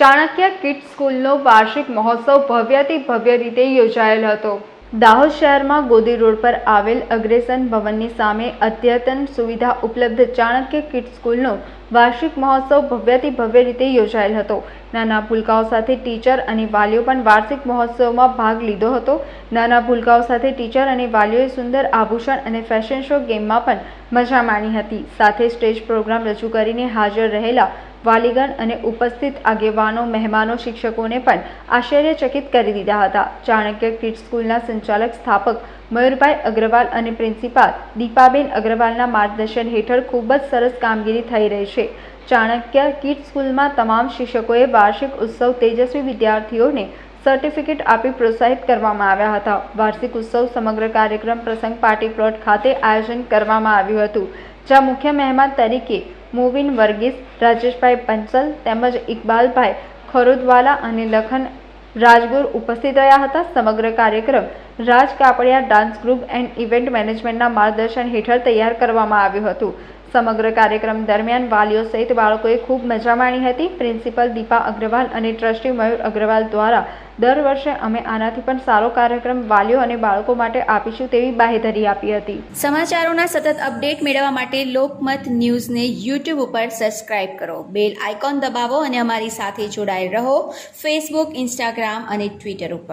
Chanakya kit સ્કૂલનો વાર્ષિક મહોત્સવ ભવ્યથી ભવ્ય રીતે યોજાયેલ હતો. દાહોદ શહેરમાં ગોદી રોડ પર આવેલ અગ્રેસન ભવનની સામે અદ્યતન સુવિધા ઉપલબ્ધ ચાણક્ય કિડ સ્કૂલનો વાર્ષિક મહોત્સવ ભવ્યથી ભવ્ય રીતે યોજાયેલ હતો. નાના ભૂલકાઓ સાથે ટીચર અને વાલીઓ પણ વાર્ષિક મહોત્સવમાં ભાગ લીધો હતો. નાના ભૂલકાઓ સાથે ટીચર અને વાલીઓએ સુંદર આભૂષણ અને ફેશન શો ગેમમાં પણ મજા માણી હતી. સાથે સ્ટેજ પ્રોગ્રામ રજૂ કરીને હાજર રહેલા વાલીગણ અને ઉપસ્થિત આગેવાનો, મહેમાનો, શિક્ષકોને પણ આશ્ચર્યચકિત કરી દીધા હતા. ચાણક્ય કિડ સ્કૂલના સંચાલક સ્થાપક મયુરભાઈ અગ્રવાલ અને પ્રિન્સિપાલ દીપાબેન અગ્રવાલના માર્ગદર્શન હેઠળ ખૂબ જ સરસ કામગીરી થઈ રહી છે. ચાણક્ય કિડ સ્કૂલમાં તમામ શિક્ષકોએ વાર્ષિક ઉત્સવ તેજસ્વી વિદ્યાર્થીઓને સર્ટિફિકેટ આપી પ્રોત્સાહિત કરવામાં આવ્યા હતા. વાર્ષિક ઉત્સવ સમગ્ર કાર્યક્રમ પ્રસંગ પાર્ટી પ્લોટ ખાતે આયોજન કરવામાં આવ્યું હતું, જ્યાં મુખ્ય મહેમાન તરીકે મુવિન વર્ગીસ, રાજેશભાઈ પંચલ તેમજ ઇકબાલભાઈ ખરોદવાલા અને લખન રાજગુર ઉપસ્થિત રહ્યા હતા. સમગ્ર કાર્યક્રમ Raj Kapadia dance group and event મેનેજમેન્ટના માર્ગદર્શન હેઠળ તૈયાર કરવામાં આવ્યું હતું. સમગ્ર કાર્યક્રમ દરમિયાન વાલીઓ સહિત બાળકોએ ખૂબ મજા માણી હતી. પ્રિન્સિપલ દીપા અગ્રવાલ અને ટ્રસ્ટી મયુર અગ્રવાલ દ્વારા દર વર્ષે અમે આનાથી પણ સારો કાર્યક્રમ વાલીઓ અને બાળકો માટે આપીશું તેવી બાહેધરી આપી હતી. સમાચારોના સતત અપડેટ મેળવવા માટે લોકમત ન્યૂઝને યુટ્યુબ ઉપર સબસ્ક્રાઇબ કરો. બેલ આઇકોન દબાવો અને અમારી સાથે જોડાયેલ રહો. ફેસબુક, ઇન્સ્ટાગ્રામ અને ટ્વિટર ઉપર.